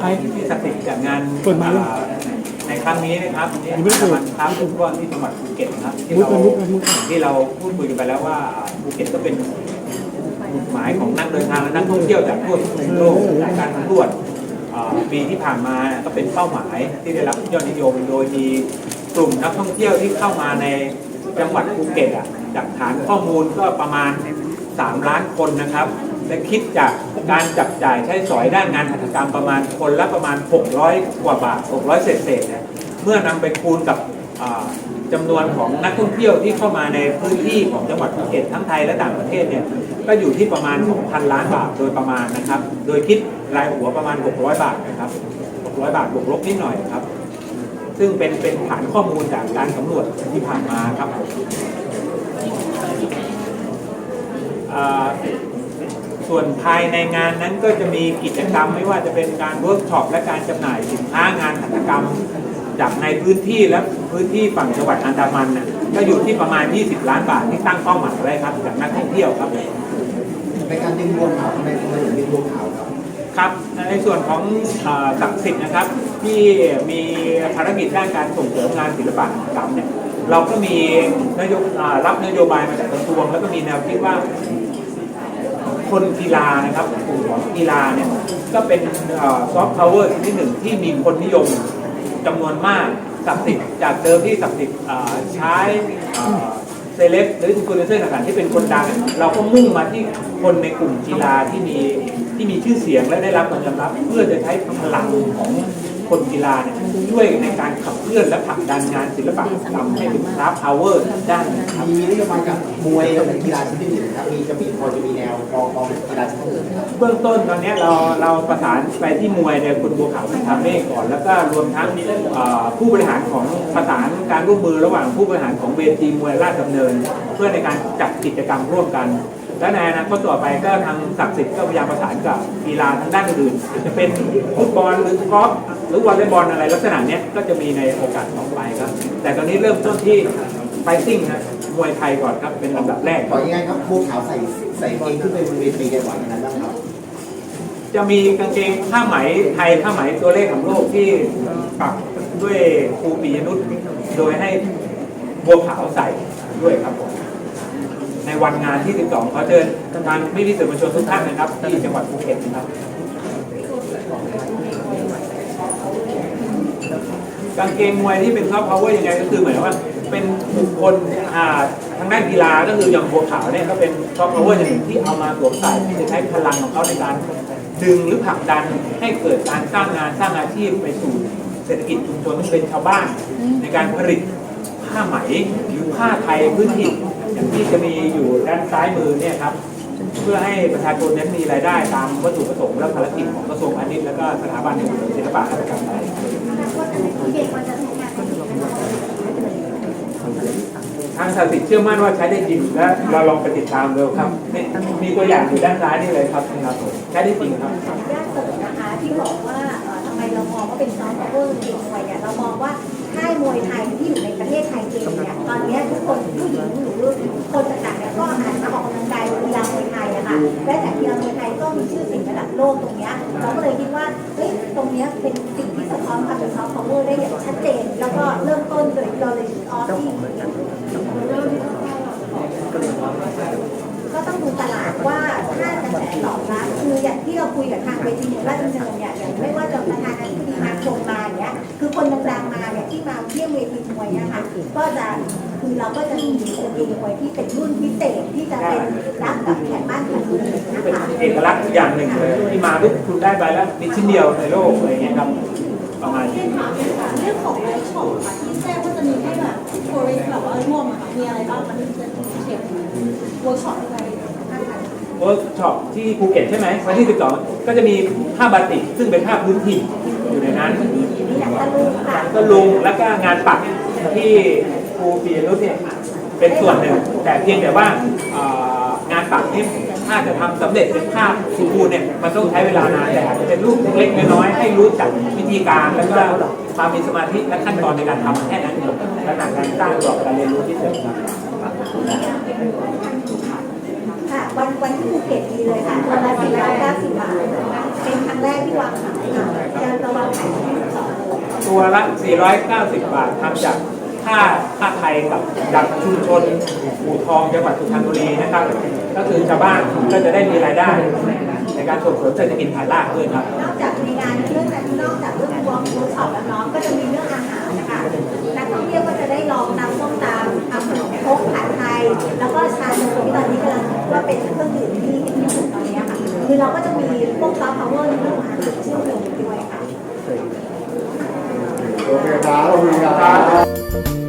ไอ้ที่ศักดิ์สิทธิ์จัดงานเปิดไมค์ด้วยอ่าในครั้งนี้นะครับยังไม่ได้เปิดมันครับฟุตบอลที่จังหวัดภูเก็ตนะครับที่มุกเรามุกมุกที่เราพูดคุยกันไปแล้วว่าภูเก็ตก็เป็นจุดหมายของนักเดินทางและนักท่องเที่ยวจากทั่วทุกมุมโลกจากการสำรวจอ่าปีที่ผ่านมาก็เป็นเป้าหมายที่ได้รับยอดนิยมโดยมีกลุ่มนักท่องเที่ยวที่เข้ามาในจังหวัดภูเก็ตอะจากฐานข้อมูลก็ประมาณ 3 ล้านคนนะครับ และคิดจากการจับจ่ายใช้สอยด้านงานหัตถกรรมประมาณคนละประมาณ 600 กว่าบาท 600 เศษเศษๆเนี่ยเมื่อนำไปคูณกับจำานวนของนักท่องเที่ยวที่เข้ามาในพื้นที่ของจังหวัดภูเก็ตทั้งไทยและต่างประเทศเนี่ยก็อยู่ที่ประมาณ 2,000 ล้านบาทโดยประมาณนะครับ โดยคิดรายหัวประมาณ 600 บาทนะครับ 600 บาทบวกลบนิดหน่อยครับ ซึ่งเป็นเป็นฐานข้อมูลจากการสำรวจที่ผ่านมาครับอ่า ส่วนภายในงานนั้นก็จะมีกิจกรรมไม่ว่าจะเป็นการเวิร์กช็อปและการจำหน่ายสินค้างานหัตถกรรม จากในพื้นที่และพื้นที่ฝั่งจังหวัดอันดามันนะก็อยู่ที่ประมาณ 20 ล้านบาทที่ตั้งเป้าหมายไว้ครับจากนักท่องเที่ยวครับในการดึงรวมข่าวทำไมทำไมถึงดึงรวมข่าวครับครับในส่วนของเอ่อศักดิ์สิทธิ์นะครับ ที่มีภารกิจด้านการส่งเสริมงานศิลปะหัตถกรรมเนี่ยเราก็มีนโยบอ่ารับนโยบายมาจากกระทรวง แล้วก็มีแนวคิดว่า คนกีฬานะครับกลุ่มของกีฬาเนี่ยก็เป็นซอฟต์พาวเวอร์ที่หนึ่งที่มีคนนิยมจำนวนมากศักดิ์สิทธิ์จากเดิมที่ศักดิ์สิทธิ์ใช้เซเลบหรืออินฟลูเอนเซอร์ต่างๆที่เป็นคนดัง เราก็มุ่งมาที่คนในกลุ่มกีฬาที่มีที่มีชื่อเสียงและได้รับการยอมรับ เพื่อจะใช้พลังของ คนกีฬาเนี่ยช่วยในการขับเคลื่อนและผลักดันงานศิลปะหัตถกรรมให้เป็นซอฟต์พาวเวอร์ด้านนะครับมีนโยบายกับมวยกับกีฬาชนิดอื่นครับมีจะมีพอจะมีแนวมองมองกีฬาชนิดอื่นครับเบื้องต้นตอนนี้เราเราประสานไปที่มวยเนี่ยคุณบัวขาวคุณทาเมฆก่อน แล้วก็รวมทั้งเอ่อผู้บริหารของประสานการร่วมมือระหว่างผู้บริหารของเวทีมวยราชดำเนิน เพื่อในการจัดกิจกรรมร่วมกัน และในอนาคตต่อไปก็ทางศักดิ์สิทธิ์ก็พยายามประสานกับกีฬาทางด้านอื่นๆจะเป็นฟุตบอลหรือกอล์ฟหรือวอลเลย์บอลอะไรลักษณะเนี้ยก็จะมีในโอกาสต่อไปครับ แต่ตอนนี้เริ่มต้นที่ไฟติ้งนะมวยไทยก่อนครับเป็นลำดับแรกขอยังไงครับบัวขาวใส่ใส่เองขึ้นไปบนเวทีกันไหวอย่างนั้นบ้างครับ จะมีกางเกงผ้าไหมไทยผ้าไหมตัวเลขของโลกที่ปักด้วยครูปียนุชโดยให้บัวขาวใส่ด้วยครับผม ในวันงานที่ 12ขอเชิญทางพี่พี่สื่อมวลชนทุกท่านนะครับที่จังหวัดภูเก็ตนะครับกางเกงมวยที่เป็นซอฟต์พาวเวอร์ยังไงก็คือเหมือนว่า เป็นบุคคลอ่าทางด้านกีฬาก็คืออย่างบัวขาวเนี่ยก็เป็นซอฟต์พาวเวอร์อย่างหนึ่งที่เอามาสวมใส่ที่จะใช้พลังของเขาในการดึงหรือผลักดันให้เกิดการสร้างงานสร้างอาชีพไปสู่เศรษฐกิจชุมชนที่เป็นชาวบ้าน ในการผลิตผ้าไหมหรือผ้าไทยพื้นถิ่น อย่างที่จะมีอยู่ด้านซ้ายมือเนี่ยครับเพื่อให้ประชาชนนั้นมีรายได้ตามวัตถุประสงค์และภารกิจของกระทรวงพาณิชย์และก็สถาบันศิลปะหัตถกรรมไทยทางสถิตเชื่อมั่นว่าใช้ได้จริงและเราลองไปติดตามดูครับมีตัวอย่างอยู่ด้านซ้ายนี่เลยครับนะครับใช้ได้จริงครับขออนุญาเสริมนะคะที่บอกว่าทำไมเรามองว่าเป็นซอฟต์พาวเวอร์เองมวยเนี่ยเรามองว่า นี้เป็นสิ่งที่สะท้อนความเป็นซอฟต์พาวเวอร์ได้อย่างชัดเจน แล้วก็เริ่มต้นโดยเราเลยออฟที่ก็ต้องดูตลาดว่าถ้ากระแสตอบรับคืออย่างที่เราคุยกับทางเวทีราชดำเนินเนี่ยอย่างไม่ว่าจะประธานาธิบดีมาชมมาเนี้ยคือคนดังๆมาเนี่ยที่มาเที่ยวเวทีมวยเนี่ยค่ะก็จะคือเราก็จะมีคนดีมวยที่เป็นรุ่นพิเศษที่จะเป็นรับกับแขกบ้านขกเมือง เป็นเอกลักษณ์อย่างหนึ่งเลยที่มาทุกคุณได้ไปแล้วมีชิ้นเดียวในโลกอะไรเงี้ยครับประมาณนี้เรียนถามเลยค่ะเรื่องของไลฟ์ช็อปค่ะที่แจ้งว่าจะมีให้แบบทัวริสแบบว่าร่วมอะค่ะมีอะไรบ้างคะที่จะเช็คเวิร์กช็อปอะไรเวิร์กช็อปที่ภูเก็ตใช่ไหมวันที่ 12 ก็จะมีผ้าบาติกซึ่งเป็นผ้าพื้นถิ่นอยู่ในนั้นก็ลุงแล้วก็งานปักที่ครูปียนุชเนี่ยเป็นส่วนหนึ่ง แต่เพียงแต่ว่างานปักนี่ ถ้าจะทำสำเร็จเป็นภาพสมบูรณ์เนี่ยมันต้องใช้เวลานานแต่เป็นรูปเล็กน้อยให้รู้จักวิธีการแล้วก็ความมีสมาธิและขั้นตอนในการทำแค่นั้นเองและหนักการสร้างกรอบการเรียนรู้ที่เสริมครับค่ะวันวันที่ภูเก็ตดีเลยค่ะวันละ490บบาทเป็นครั้งแรกที่วางขายค่ะตัวละ 490 บาททำจากผ้า ผ้าไทยกับจากชุมชนอู่ทองจังหวัดสุพรรณบุรีนะครับ ก็คือชาวบ้านก็จะได้มีรายได้ในการส่งเสริมเศรษฐกิจฐานรากด้วยครับ นอกจากในงานเรื่องนั้นนอกจากเรื่องวอล์กเวิร์กช็อปแล้วเนาะก็จะมีเรื่องอาหารนะคะนักท่องเที่ยวก็จะได้ลองนำส้มตำทำขนมครกผัดไทย แล้วก็ชานมที่ตอนนี้กำลังว่าเป็นเครื่องดื่มที่ฮิตที่สุดตอนนี้ค่ะคือเราก็จะมีพวกซอฟต์พาวเวอร์ในเรื่องของอาหารเชื่อมโยงด้วยค่ะโอเคครับขอบคุณครับ